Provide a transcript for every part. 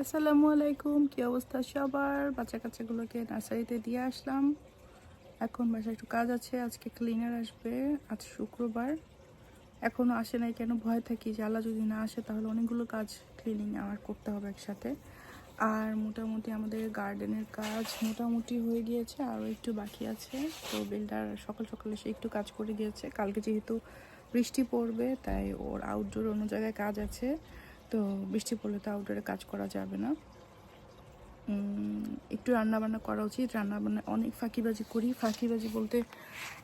আসসালামু আলাইকুম, কি অবস্থা সবার? বাচ্চা কাচ্চাগুলোকে নার্সারিতে দিয়ে আসলাম। এখন বাসায় একটু কাজ আছে, আজকে ক্লিনার আসবে আজ শুক্রবার। এখনও আসে নাই, কেন ভয় থাকি আল্লাহ যদি না আসে তাহলে অনেকগুলো কাজ ক্লিনিং আমার করতে হবে একসাথে। আর মোটামুটি আমাদের গার্ডেনের কাজ মোটামুটি হয়ে গিয়েছে, আরও একটু বাকি আছে। তো বিল্ডার সকাল সকালে সে একটু কাজ করে গিয়েছে। কালকে যেহেতু বৃষ্টি পড়বে, তাই ওর আউটডোর অন্য জায়গায় কাজ আছে। তো বৃষ্টি পড়লে তো আউটডোরে কাজ করা যাবে না। একটু রান্না বান্না করা উচিত। রান্না বান্না অনেক ফাঁকিবাজি করি। ফাঁকিবাজি বলতে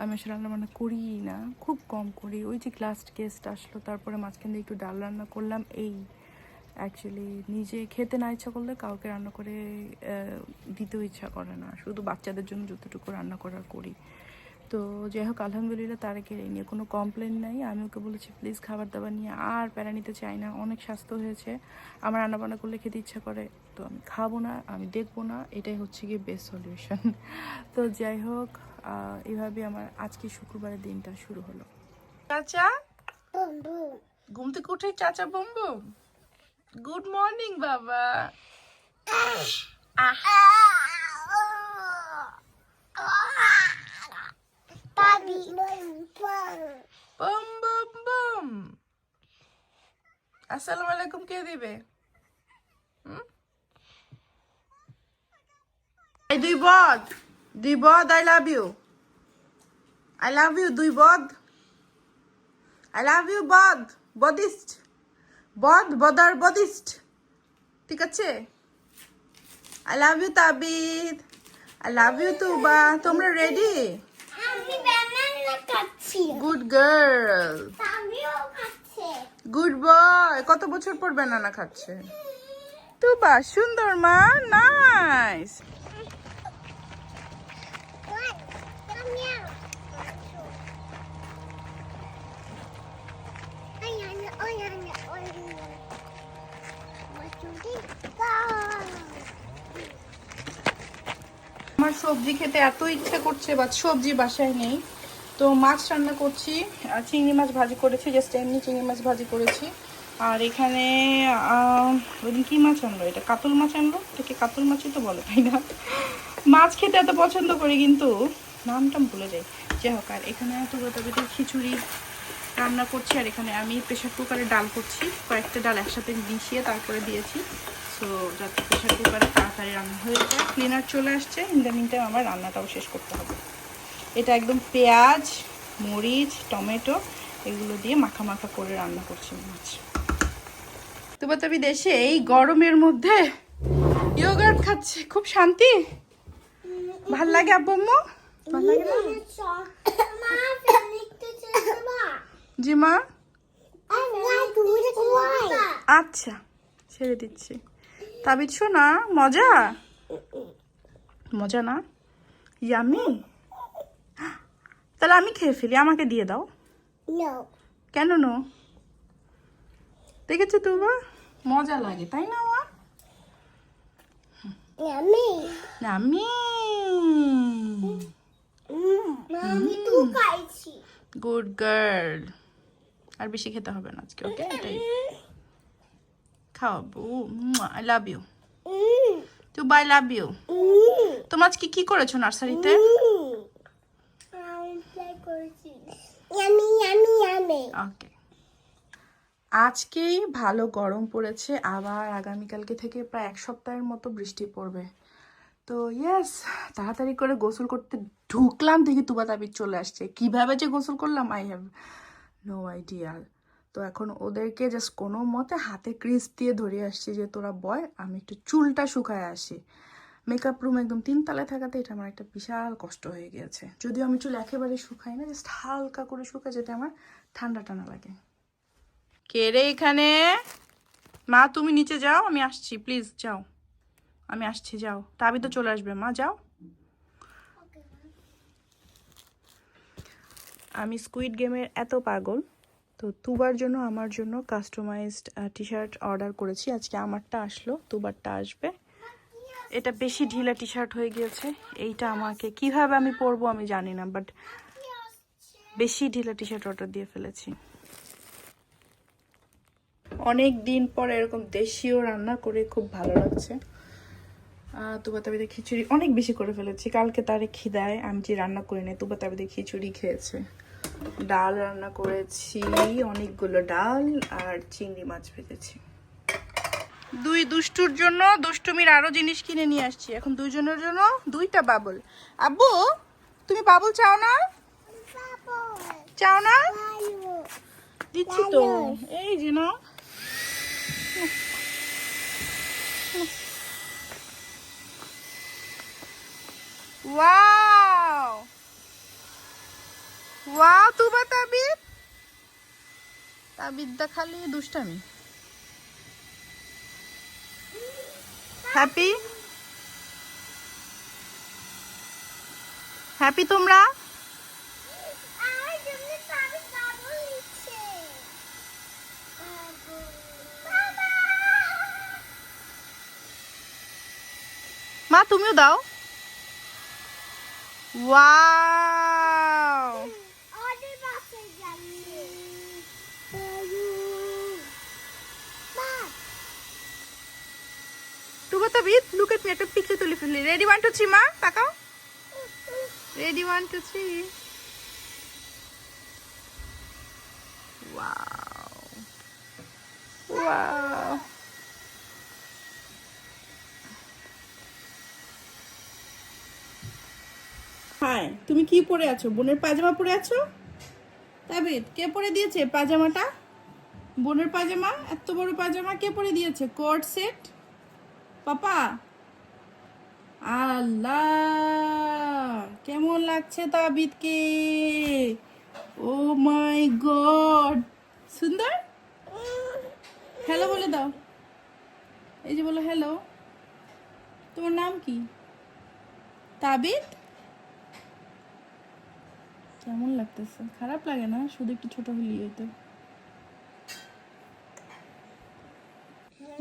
আমি আসলে রান্না বান্না করি না। খুব কম করি। ওই যে লাস্ট গেস্ট আসলো, তারপরে মাঝখান দিয়ে একটু ডাল রান্না করলাম, এই অ্যাকচুয়ালি নিজে খেতে না ইচ্ছা করলে কাউকে রান্না করে দিতেও ইচ্ছা করে না। শুধু বাচ্চাদের জন্য যতটুকু রান্না করার করি। তো যাই হোক আলহামদুলিল্লাহ তারেকের এই নিয়ে কোনো কমপ্লেন নাই। আমি ওকে বলেছি প্লিজ খাবার দাবার নিয়ে আর প্যারা নিতে চাই না। অনেক স্বাস্থ্য হয়েছে। আমার রান্না বান্না করলে খেতে ইচ্ছা করে। তো আমি খাব না, আমি দেখব না। এটাই হচ্ছে গিয়ে বেস্ট সলিউশন তো যাই হোক এভাবে আমার আজকে শুক্রবারের দিনটা শুরু হলো। চাচা? ঘুম থেকে উঠে চাচা বম বম। গুড মর্নিং বাবা বম বম আসসালামু আলাইকুম কে দিবে? এই দুই বদ দুই বদ I love you I love you দুই বদ। আই লাভ ইউ বদ বদিস্ট বদ বদার বদিস্ট ঠিক আছে? I love you Tabid. I love you Tuba. তোমরা ready good girl good boy কত বছর পর ব্যানানা খাচ্ছে? তুবা সুন্দর মা নাইস আমার সবজি খেতে এত ইচ্ছে করছে বা সবজি বাসায় নেই। তো মাছ রান্না করছি চিংড়ি মাছ ভাজি করেছি জাস্ট এমনি চিংড়ি মাছ ভাজি করেছি। আর এখানে ওইদিন কি মাছ আনলো? এটা কাতল মাছ আনলো? এটাকে কাতল মাছই তো বলে, তাই না? মাছ খেতে এত পছন্দ করি, কিন্তু নামটা ভুলে যাই। যাই হোক, আর এখানে তো গোটাগুটি খিচুড়ি রান্না করছি, আর এখানে আমি প্রেশার কুকারে ডাল করছি। কয়েকটা ডাল একসাথে মিশিয়ে তারপরে দিয়েছি। সো যাতে প্রেশার কুকারে তাড়াতাড়ি রান্না হয়ে যায়। ক্লিনার চলে আসছে ইন দ্য মিন আমার রান্নাটাও শেষ করতে হবে। এটা একদম পেঁয়াজ মরিচ টমেটো এগুলো দিয়ে মাখা মাখা করে রান্না করছি মাছ তবে তবে দেশে এই গরমের মধ্যে ইয়োগার্ট খাচ্ছে। খুব শান্তি? ভালো লাগে আব্বু আম্মু? ভালো লাগে না? জি মা? তুমি আচ্ছা ছেড়ে দিচ্ছি। তা তাবিদ শোনা মজা? মজা না? ইয়ামি তাহলে আমি খেয়ে ফেলি আমাকে দিয়ে দাও। কেন নো দেখেছ তোমা মজা লাগে তাই না মা তো গুড গার্ল আর বেশি খেতে হবে না আজকে ওকে এটাই। খাওয়াবো I love you too bye love you তোমরা আজকে কি করেছ নার্সারিতে? ওকে আজকেই ভালো গরম পড়েছে, আবার আগামীকালকে থেকে প্রায় এক সপ্তাহের মতো বৃষ্টি পড়বে। তো ইয়েস তাড়াতাড়ি করে গোসল করতে ঢুকলাম, দেখি তুবা চলে আসছে। কীভাবে যে গোসল করলাম আই হ্যাভ নো আইডিয়া তো এখন ওদেরকে জাস্ট কোনো মতে হাতে ক্রিস দিয়ে ধরে আসছি যে, তোরা বয়, আমি একটু চুলটা শুকায় আসি। মেকআপ রুম একদম তিনতলায় থাকাতে এটা আমার একটা বিশাল কষ্ট হয়ে গিয়েছে। যদিও আমি চুল একেবারে শুকাই না জাস্ট হালকা করে শুকায় যেটা আমার ঠান্ডা ঠান্ডা লাগে। কে রে এখানে? মা, তুমি নিচে যাও, আমি আসছি প্লিজ যাও। আমি আসছি, যাও। তাবি তো চলে আসবে, মা, যাও। আমি স্কুইড গেমের এত পাগল, তো তুবার জন্য, আমার জন্য কাস্টমাইজড টি শার্ট অর্ডার করেছি। আজকে আমারটা আসলো, তুবারটা আসবে। এটা বেশি ঢিলা টি শার্ট হয়ে গিয়েছে। এইটা আমাকে কীভাবে আমি পরবো আমি জানি না বাট বেশি ঢিলা টি শার্ট অর্ডার দিয়ে ফেলেছি। অনেক দিন পর এরকম দেশীয় রান্না করে খুব ভালো লাগছে। তুবা তাবিদের খিচুড়ি অনেক বেশি করে ফেলেছি। কালকে তারে খিদায় আমি যে রান্না করি নাই তুবা তাবিদের খিচুড়ি খেয়েছে। ডাল রান্না করেছি, অনেকগুলো ডাল আর চিংড়ি মাছ ভেজেছি। দুই দুষ্টুর জন্য দুষ্টুমির আরও জিনিস কিনে নিয়ে আসছি। এখন দুইজনের জন্য দুইটা বাবল। আব্বু, তুমি বাবল চাও না? চাও না? দিচ্ছি তো। এই যে না। তুবা তাবিদ। তাবিদটা খালি দুষ্টামি। হ্যাপি হ্যাপি তোমরা? মা তুমিও দাও। Wow Tabid look at me একটা পিকচার তুলে ফেললি। রেডি ওয়ান টু থ্রি মা, তাকাও। Ready one two three wow wow hi তুমি কি পরে আছো? বোনের পাজামা পরে আছো? তাবিদ, কে পরে দিয়েছে পাজামাটা বোনের পাজামা এত বড় পাজামা কে পরে দিয়েছে? Coat set? পাপা? আল্লাহ, কেমন লাগছে তাবিদকে? ও মাই গড। সুন্দর? হ্যালো বলে দাও। এই যে বলো হ্যালো তোমার নাম কি? তাবিদ? কেমন লাগতেছে? খারাপ লাগে না? শুধু একটু ছোট হলি হইতো।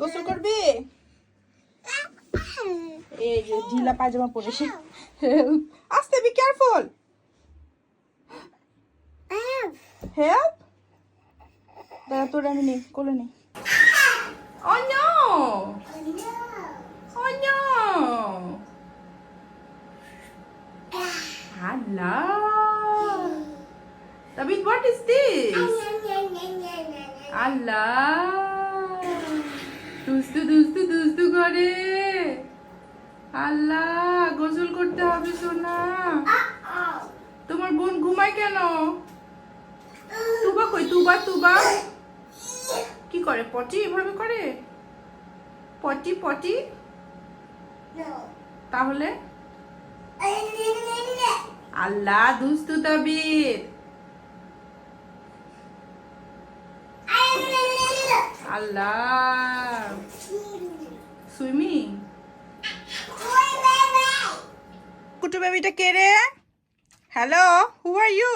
গোসল করবি? এই যে ঢিলা পাজামা পরেছে আস্তে বি কেয়ারফুল হেল্প দাঁড়া তোর আমি নেই কোলে নেই Oh no! Oh no! Allah! David, what is this? আল্লাহ দুস্তু দুস্তু দুস্তু করে আল্লাহ, গোসল করতে হবে সোনা তোমার বোন ঘুমায় কেন? তুবা কই, তুবা তুবা? কি করে, পটি এভাবে করে? Potty potty? তাহলে? আল্লাহ, দুস্তু তাবির। আল্লাহ। সুইমিং কুটু বেবিটা কে রে? হ্যালো হু আর ইউ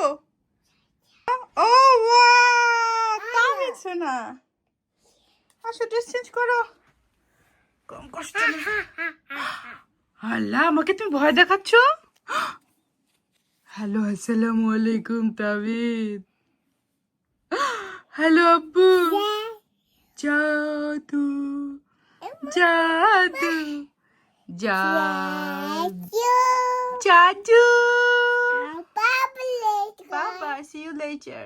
ও ওয়াও তাবিদ সোনা আসো ড্রেস চেঞ্জ করো। কম কষ্ট। না। আল্লাহ আমাকে তুমি ভয় দেখাচ্ছ? হ্যালো আসসালামু আলাইকুম তাবিদ হ্যালো আব্বু। জাদু। জাদু। জাদু। জাদু বাবা see you later.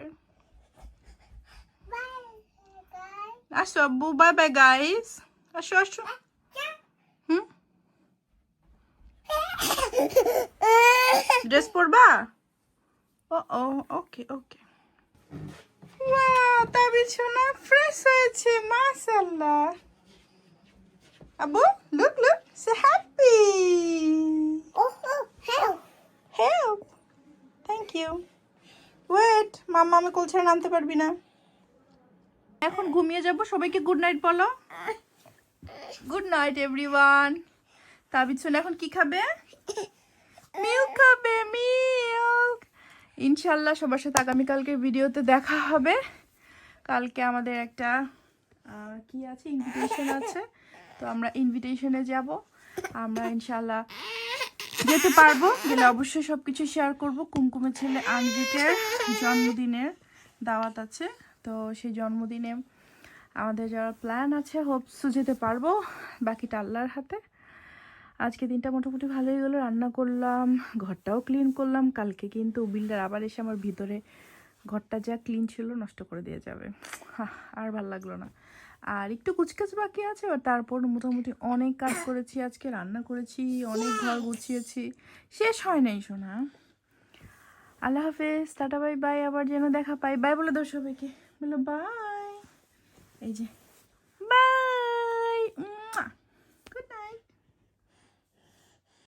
আসো আব্বু বাই বাই গাইস আসো আসো হুম ড্রেস পরবা ও ও ওকে ওকে ওয়াও তাবিদ সোনা ফ্রেশ হয়েছে মাশাআল্লাহ আব্বু look look say happy help thank you wait mamma আমি কোল ছেড়ে নামতে পারবি না। এখন ঘুমিয়ে যাব, সবাইকে গুড নাইট বলো। গুড নাইট এভরিওয়ান তাবিদ সোনা, এখন কি খাবে? মিল্ক খাবে মিল্ক ইনশাল্লাহ সবার সাথে আগামীকালকে ভিডিওতে দেখা হবে। কালকে আমাদের একটা কি আছে? ইনভিটেশন আছে। তো আমরা ইনভিটেশনে যাব। আমরা ইনশাল্লাহ যেতে পারব, গেলে অবশ্যই সব কিছু শেয়ার করব। কুমকুমের ছেলে আঞ্জিকের জন্মদিনের দাওয়াত আছে। তো সেই জন্মদিনে আমাদের যাওয়ার প্ল্যান আছে হোপসু যেতে পারব, বাকিটা আল্লাহর হাতে। আজকে দিনটা মোটামুটি ভালোই গেলো, রান্না করলাম, ঘরটাও ক্লিন করলাম। কালকে কিন্তু বিল্ডার আবার এসে আমার ভিতরে ঘরটা যা ক্লিন ছিল নষ্ট করে দিয়ে যাবে। আর ভালো লাগল না। আর একটু কুচকাচ বাকি আছে আর তারপর মোটামুটি অনেক কাজ করেছি, আজকে রান্না করেছি, অনেক ঘর গুছিয়েছি, শেষ হয় নাই শোনা আল্লাহ হাফেজ, টাটা, বাই বাই, আবার যেন দেখা পাই। বাই বলে সবাইকে বলো বাই। এই যে।